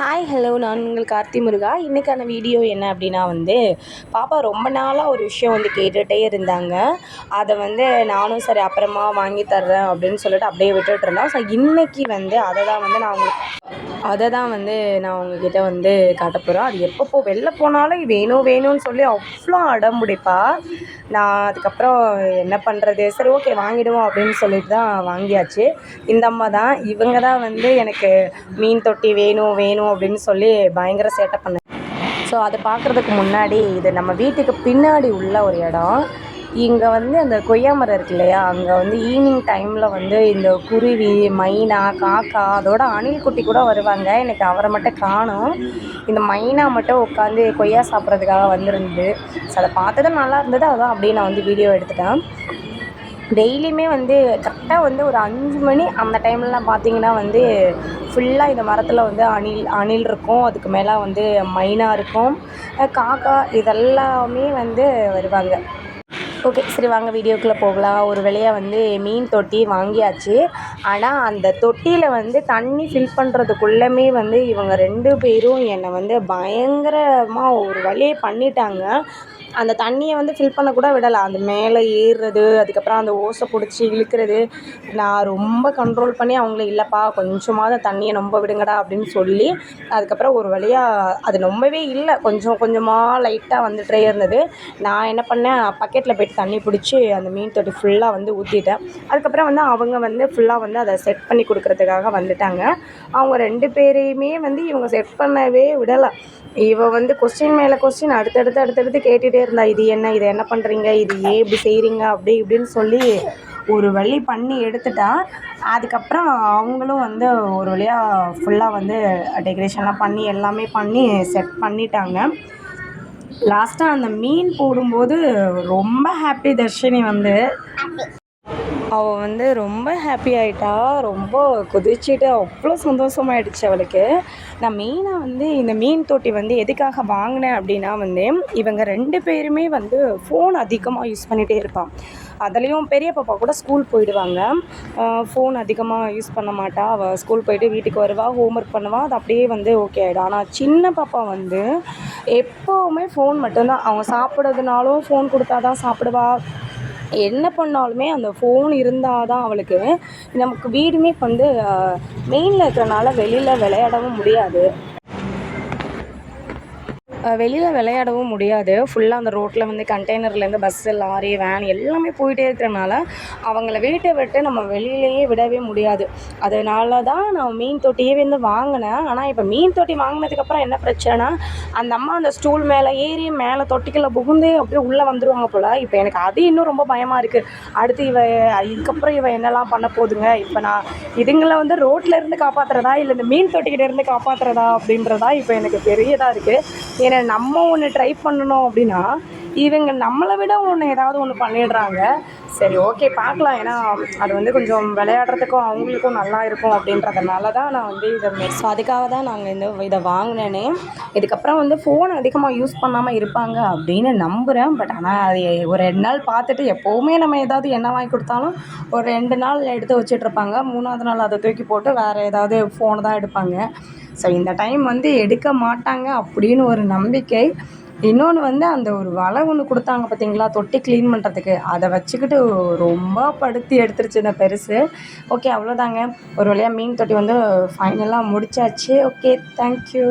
Hi hello நான் உங்கள் கார்த்தி முருகா. இன்றைக்கான வீடியோ என்ன அப்படின்னா வந்து பாப்பா ரொம்ப நாளாக ஒரு விஷயம் வந்து கேட்டுகிட்டே இருந்தாங்க. அதை வந்து நானும் சரி அப்புறமா வாங்கி தர்றேன் அப்படின்னு சொல்லிட்டு அப்படியே விட்டுட்டு இருந்தோம் ஸோ இன்றைக்கி வந்து அதை தான் வந்து நான் உங்களுக்கு அதை தான் வந்து நான் உங்ககிட்ட வந்து காட்ட போகிறேன் அது எப்பப்போ வெளில போனாலும் வேணும் வேணும்னு சொல்லி அவ்வளோ அடம் பிடிப்பா நான் அதுக்கப்புறம் என்ன பண்ணுறது சரி ஓகே வாங்கிடுவோம் அப்படின்னு சொல்லிட்டு தான் வாங்கியாச்சு. இந்த அம்மா தான் இவங்க தான் வந்து எனக்கு மீன் தொட்டி வேணும் வேணும் அப்படின்னு சொல்லி பயங்கர சேட்டை பண்ண ஸோ அதை பார்க்குறதுக்கு முன்னாடி இது நம்ம வீட்டுக்கு பின்னாடி உள்ள ஒரு இடம். இங்கே வந்து அந்த கொய்யா மரம் இருக்கு இல்லையா? அங்கே வந்து ஈவினிங் டைமில் வந்து இந்த குருவி மைனா காக்கா அதோட அணில் குட்டி கூட வருவாங்க. எனக்கு அவரை மட்டும் காணும். இந்த மைனா மட்டும் உட்காந்து கொய்யா சாப்பிட்றதுக்காக வந்திருந்தது ஸோ அதை பார்த்தது நல்லா இருந்தது. அதான் அப்படியே நான் வந்து வீடியோ எடுத்துட்டேன். டெய்லியுமே வந்து கரெக்டாக வந்து ஒரு அஞ்சு மணி அந்த டைம்லலாம் பார்த்தீங்கன்னா வந்து ஃபுல்லாக இந்த மரத்தில் வந்து அணில் அணில் இருக்கும். அதுக்கு மேலே வந்து மைனா இருக்கும். காக்கா இதெல்லாமே வந்து வருவாங்க. ஓகே சரி வாங்க வீடியோக்குள்ளே போகலாம். ஒரு வழியாக வந்து மீன் தொட்டி வாங்கியாச்சு. ஆனால் அந்த தொட்டியில் வந்து தண்ணி ஃபில் பண்ணுறதுக்குள்ளமே வந்து இவங்க ரெண்டு பேரும் என்னை வந்து பயங்கரமாக ஒரு வழியை பண்ணிட்டாங்க. அந்த தண்ணியை வந்து ஃபில் பண்ண கூட விடலை. அந்த மேலே ஏறுறது அதுக்கப்புறம் அந்த ஓசை பிடிச்சி இழுக்கிறது நான் ரொம்ப கண்ட்ரோல் பண்ணி அவங்கள இல்லைப்பா கொஞ்சமாவது தண்ணியை ரொம்ப விடுங்கடா அப்படின்னு சொல்லி அதுக்கப்புறம் ஒரு வழியாக அது ரொம்பவே இல்லை. கொஞ்சம் கொஞ்சமாக லைட்டாக வந்துட்டே இருந்தது. நான் என்ன பண்ணேன் பக்கெட்டில் போய்ட்டு தண்ணி பிடிச்சி அந்த மீன் தொட்டி ஃபுல்லாக வந்து ஊற்றிட்டேன் அதுக்கப்புறம் வந்து அவங்க வந்து ஃபுல்லாக வந்து அதை செட் பண்ணி கொடுக்குறதுக்காக வந்துட்டாங்க. அவங்க ரெண்டு பேரையுமே வந்து இவங்க செட் பண்ணவே விடலை. இவ வந்து கொஸ்டின் மேலே கொஸ்டின் அடுத்தடுத்து அடுத்தடுத்து கேட்டுகிட்டே இருந்தா இது என்ன? இதை என்ன பண்ணுறீங்க இது ஏன் இப்படி செய்கிறீங்க அப்படி இப்படின்னு சொல்லி ஒரு வழி பண்ணி எடுத்துட்டா. அதுக்கப்புறம் அவங்களும் வந்து ஒரு வழியாக ஃபுல்லாக வந்து டெக்கரேஷன்லாம் பண்ணி எல்லாமே பண்ணி செட் பண்ணிட்டாங்க. லாஸ்ட்டாக அந்த மீன் போடும்போது ரொம்ப ஹாப்பி தர்ஷினி வந்து அவள் வந்து ரொம்ப ஹாப்பி ஆகிட்டா ரொம்ப குதிச்சுட்டு அவ்வளோ சந்தோஷமாயிடுச்சு அவளுக்கு. நான் மெயினாக வந்து இந்த மீன் தொட்டி வந்து எதுக்காக வாங்கினேன் அப்படின்னா வந்து இவங்க ரெண்டு பேருமே வந்து ஃபோன் அதிகமாக யூஸ் பண்ணிகிட்டே இருப்பான் அதுலேயும் பெரிய பாப்பா கூட ஸ்கூல் போயிடுவாங்க. ஃபோன் அதிகமாக யூஸ் பண்ண மாட்டா. அவள் ஸ்கூல் போயிட்டு வீட்டுக்கு வருவாள் ஹோம் ஒர்க் பண்ணுவாள் அது அப்படியே வந்து ஓகே ஆகிடும் ஆனால் சின்ன பாப்பா வந்து எப்போவுமே ஃபோன் மட்டும்தான். அவங்க சாப்பிட்றதுனாலும் ஃபோன் கொடுத்தா தான் சாப்பிடுவாள் என்ன பண்ணாலுமே அந்த ஃபோன் இருந்தால் தான் அவளுக்கு. நமக்கு வீடுமே இப்போ வந்து மெயினில் இருக்கிறனால வெளியில் விளையாடவும் முடியாது. வெளியில் விளையாடவும் முடியாது. ஃபுல்லாக அந்த ரோட்டில் வந்து கண்டெய்னர்லேருந்து பஸ்ஸு லாரி வேன் எல்லாமே போயிட்டே இருக்கிறனால அவங்கள வீட்டை விட்டு நம்ம வெளியிலேயே விடவே முடியாது. அதனால தான் நான் மீன் தொட்டியே வந்து வாங்கினேன். ஆனால் இப்போ மீன் தொட்டி வாங்கினதுக்கப்புறம் என்ன பிரச்சனைனா அந்த அம்மா அந்த ஸ்டூல் மேலே ஏறி மேலே தொட்டிக்குள்ளே புகுந்து அப்படியே உள்ளே வந்துடுவாங்க போல். இப்போ எனக்கு அது இன்னும் ரொம்ப பயமாக இருக்குது அடுத்து இவ இதுக்கப்புறம் இவ என்னெல்லாம் பண்ண போதுங்க? இப்போ நான் இதுங்களை வந்து ரோட்டில் இருந்து காப்பாற்றுறதா இல்லை இந்த மீன் தொட்டிக்கிட்ட இருந்து காப்பாற்றுறதா அப்படின்றதா இப்போ எனக்கு பெரியதாக இருக்குது ஏன்னா நம்ம ஒன்று ட்ரை பண்ணணும் அப்படின்னா இவங்க நம்மளை விட ஒன்று ஏதாவது ஒன்று பண்ணிடுறாங்க. சரி ஓகே பார்க்கலாம். ஏன்னா அது வந்து கொஞ்சம் விளையாடுறதுக்கும் அவங்களுக்கும் நல்லா இருக்கும் அப்படின்றதுனால தான் நான் வந்து இதை ஸோ அதுக்காக தான் நாங்கள் இந்த இதை வாங்கினேனே. இதுக்கப்புறம் வந்து ஃபோன் அதிகமாக யூஸ் பண்ணாமல் இருப்பாங்க அப்படின்னு நம்புகிறேன் பட் ஆனால் அது ஒரு ரெண்டு நாள் பார்த்துட்டு எப்போவுமே நம்ம ஏதாவது என்ன வாங்கி கொடுத்தாலும் ஒரு ரெண்டு நாள் எடுத்து வச்சிட்ருப்பாங்க மூணாவது நாள் அதை தூக்கி போட்டு வேறு ஏதாவது ஃபோனை தான் எடுப்பாங்க. ஸோ இந்த டைம் வந்து எடுக்க மாட்டாங்க அப்படின்னு ஒரு நம்பிக்கை. இன்னொன்று வந்து அந்த ஒரு வலை ஒன்று கொடுத்தாங்க பார்த்தீங்களா தொட்டி க்ளீன் பண்ணுறதுக்கு அதை வச்சுக்கிட்டு ரொம்ப படுத்தி எடுத்துருச்சு இந்த பெருசு. ஓகே அவ்வளோதாங்க ஒரு வழியாக மீன் தொட்டி வந்து ஃபைனலாக முடிச்சாச்சு. Okay thank you